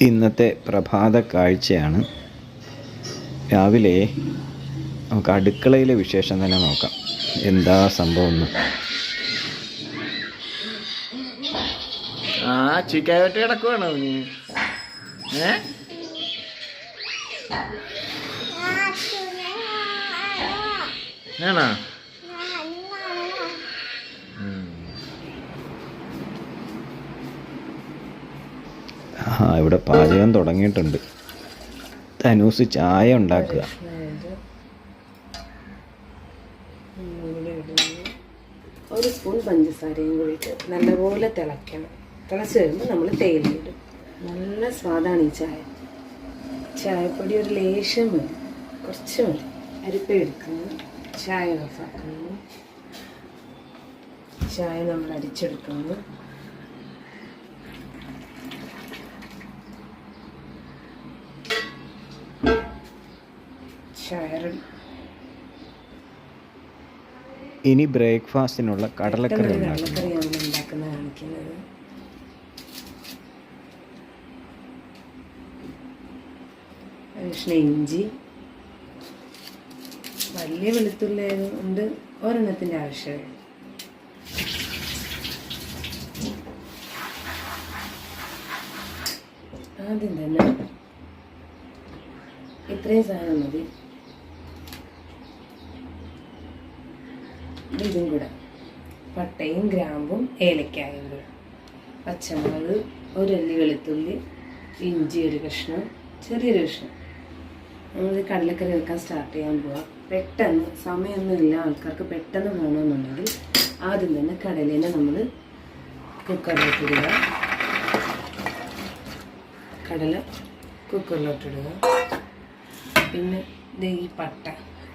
ഇന്നത്തെ പ്രഭാത കാഴ്ചയാണ്. രാവിലെ നമുക്ക് അടുക്കളയിലെ വിശേഷം തന്നെ നോക്കാം. എന്താ സംഭവം എന്ന്. ആ ചിക്കായിട്ട് കിടക്കുവാണോ നീ? ഏ? ആണോ ആ ഇവിടെ പാചകം തുടങ്ങിയിട്ടുണ്ട്. തനൂസ് ചായ ഉണ്ടാക്കുക. ഒരു സ്പൂൺ പഞ്ചസാരയും കൂടിയിട്ട് നല്ലപോലെ തിളയ്ക്കണം. തിളച്ച് കഴിയുമ്പോൾ നമ്മൾ തേയിലയിടും. നല്ല സ്വാദാണ് ഈ ചായ. ചായപ്പൊടി ഒരു ലേശം മതി. കുറച്ച് മതി. അരിപ്പ എടുക്കുന്നു ചായ ഓഫാക്കുന്നു ചായ നമ്മൾ അരിച്ചെടുക്കുന്നു ചായ റെഡി ഇനി ബ്രേക്ക്ഫാസ്റ്റിനുള്ള കടലക്കറി കാണിക്കുന്നത്. കഷ്ണ ഇഞ്ചി വലിയ വെളുത്തുള്ളി ഉണ്ട് ഒരെണ്ണത്തിന്റെ ആവശ്യമേ ആദ്യം തന്നെ ഇത്രയും സാധനം മതി. ഇതും കൂടെ. പട്ടയും ഗ്രാമ്പും ഏലക്കായും കൂടെ. പച്ചമുളക് ഒരു അല്ലി വെളുത്തുള്ളി ഇഞ്ചി ഒരു കഷ്ണം ചെറിയൊരു കഷ്ണം. നമ്മൾ കടലക്കറി വെക്കാൻ സ്റ്റാർട്ട് ചെയ്യാൻ പോവാം. പെട്ടെന്ന് സമയമൊന്നുമില്ല ആൾക്കാർക്ക് പെട്ടെന്ന് വേണമെന്നുണ്ടെങ്കിൽ ആദ്യം തന്നെ കടലേനെ നമ്മൾ കുക്കറിലോട്ടിടുക കടല കുക്കറിലോട്ടിടുക പിന്നെ ഈ പട്ട.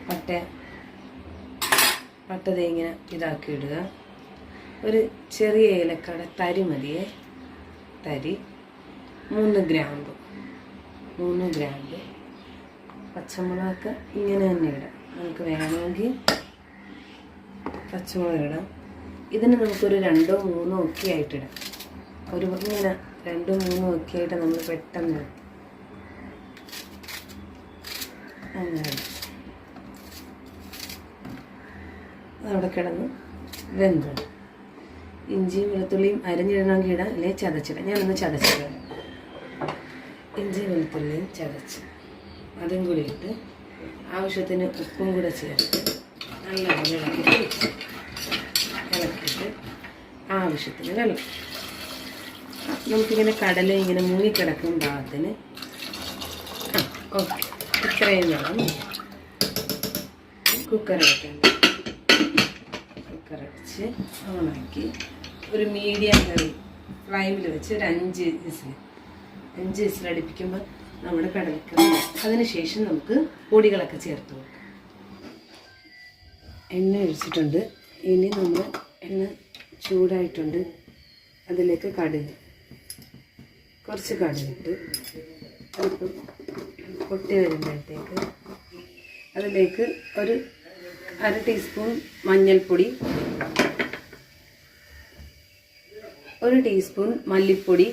പട്ട പട്ട ഇങ്ങനെ ഇതാക്കി ഇടുക ഒരു ചെറിയ ഏലക്കട തരി മതിയേ. തരി. മൂന്ന് ഗ്രാമ്പ്. മൂന്ന് ഗ്രാമ്പ്. പച്ചമുളക് ഇങ്ങനെ തന്നെ ഇടാം. നമുക്ക് വേണമെങ്കിൽ പച്ചമുളക് ഇടാം. ഇതിന് നമുക്കൊരു രണ്ടോ മൂന്നോ ഒക്കെ ആയിട്ട് ആയിട്ടിടാം ഒരു ഇങ്ങനെ രണ്ടോ മൂന്നോ ഒക്കെ ആയിട്ട് നമ്മൾ പെട്ടെന്ന് ഇടാം. അങ്ങനെ ഇടാം. അതവിടെ കിടന്ന് വെന്തോളും ഇഞ്ചിയും വെളുത്തുള്ളിയും അരിഞ്ഞിടണമെങ്കിൽ ഇടാം അല്ലെങ്കിൽ ചതച്ചിടാം. ഞാനൊന്ന് ചതച്ചിടാം. ഇഞ്ചി വെളുത്തുള്ളിയും ചതച്ച് അതും കൂടി ഇട്ട് ആവശ്യത്തിന് ഉപ്പും കൂടെ ചേർത്ത് നല്ലപോലെ ഇളക്കിയിട്ട് വെച്ച് ഇളക്കിയിട്ട് ആവശ്യത്തിന് വെള്ളം. നമുക്കിങ്ങനെ കടല ഇങ്ങനെ മുങ്ങിക്കിടക്കും ഭാഗത്തിന് ഓക്കെ. ഇത്രയും മതി. കുക്കർ കുക്കർ ഓണാക്കി ഒരു മീഡിയം കറി ഫ്ലൈമിൽ വെച്ച് ഒരു അഞ്ച് വിസിൽ അഞ്ച് വിസിൽ അടുപ്പിക്കുമ്പോൾ നമ്മുടെ കടലക്കറി അതിനുശേഷം നമുക്ക് പൊടികളൊക്കെ ചേർത്ത് കൊടുക്കാം. എണ്ണ ഒഴിച്ചിട്ടുണ്ട്. ഇനി നമ്മൾ എണ്ണ ചൂടായിട്ടുണ്ട്. അതിലേക്ക് കടുക്. കുറച്ച് കടുകിട്ട് അതിപ്പോൾ പൊട്ടി വരുമ്പോഴത്തേക്ക് അതിലേക്ക് ഒരു അര ടീസ്പൂൺ മഞ്ഞൾപ്പൊടി. ഒരു ടീസ്പൂൺ മല്ലിപ്പൊടി.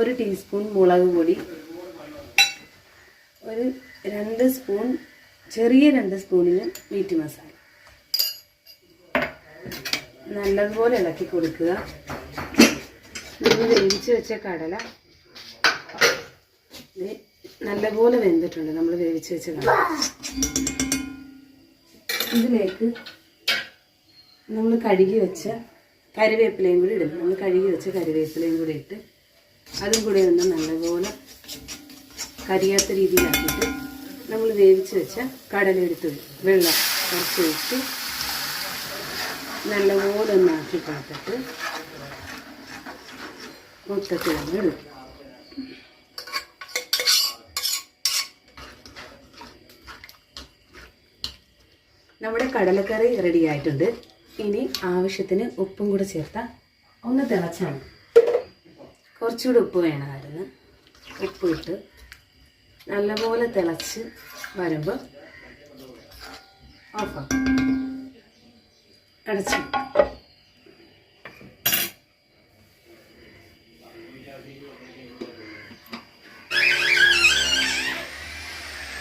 ഒരു ടീസ്പൂൺ മുളക് പൊടി. ഒരു രണ്ട് സ്പൂൺ ചെറിയ രണ്ട് സ്പൂണിന് മീറ്റ് മസാല നല്ലതുപോലെ ഇളക്കി കൊടുക്കുക. നമ്മൾ വേവിച്ച് വെച്ച കടല. നല്ലപോലെ വെന്തിട്ടുണ്ട്. നമ്മൾ വേവിച്ച് വെച്ച കടല. ഇതിലേക്ക് നമ്മൾ കഴുകി വെച്ച കരിവേപ്പിലയും കൂടി ഇടും. നമ്മൾ കഴുകി വെച്ച കരിവേപ്പിലയും കൂടി ഇട്ട് അതും കൂടി ഒന്ന് നല്ലപോലെ കരിയാത്ത രീതിയിലാക്കിയിട്ട് നമ്മൾ വേവിച്ച് വെച്ച കടല എടുത്ത് വെള്ളം കുറച്ച് ഒഴിച്ച് നല്ലപോലെ ഒന്ന് ആക്കി പാത്തിട്ട് മൊത്തത്തിൽ അങ്ങ് ഇടും. കടലക്കറി റെഡി ആയിട്ടുണ്ട്. ഇനി ആവശ്യത്തിന് ഉപ്പും കൂടെ ചേർത്താൽ ഒന്ന് തിളച്ചാണ്. കുറച്ചുകൂടി ഉപ്പ് വേണമായിരുന്നു ഉപ്പ് ഇട്ട് നല്ലപോലെ തിളച്ച് വരുമ്പോൾ ഓഫാക്കും അടച്ചു.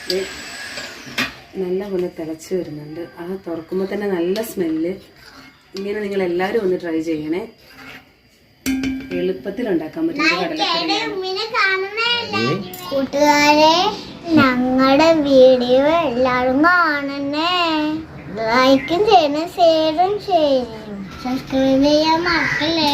Thank നല്ല പോലെ തിളച്ച് വരുന്നുണ്ട്. ആ തുറക്കുമ്പോൾ തന്നെ നല്ല സ്മെല്ല്. ഇങ്ങനെ നിങ്ങൾ എല്ലാവരും ഒന്ന് ട്രൈ ചെയ്യണേ. എളുപ്പത്തിൽ ഉണ്ടാക്കാൻ പറ്റുന്ന കടലക്കറിയാണ്. കൂട്ടുകാരെ ഞങ്ങളുടെ വീഡിയോ എല്ലാവരും കാണണേ. ലൈക്കും ചെയ്യണം ഷെയറും ചെയ്യണം സബ്സ്ക്രൈബ് ചെയ്യാൻ മറക്കല്ലേ?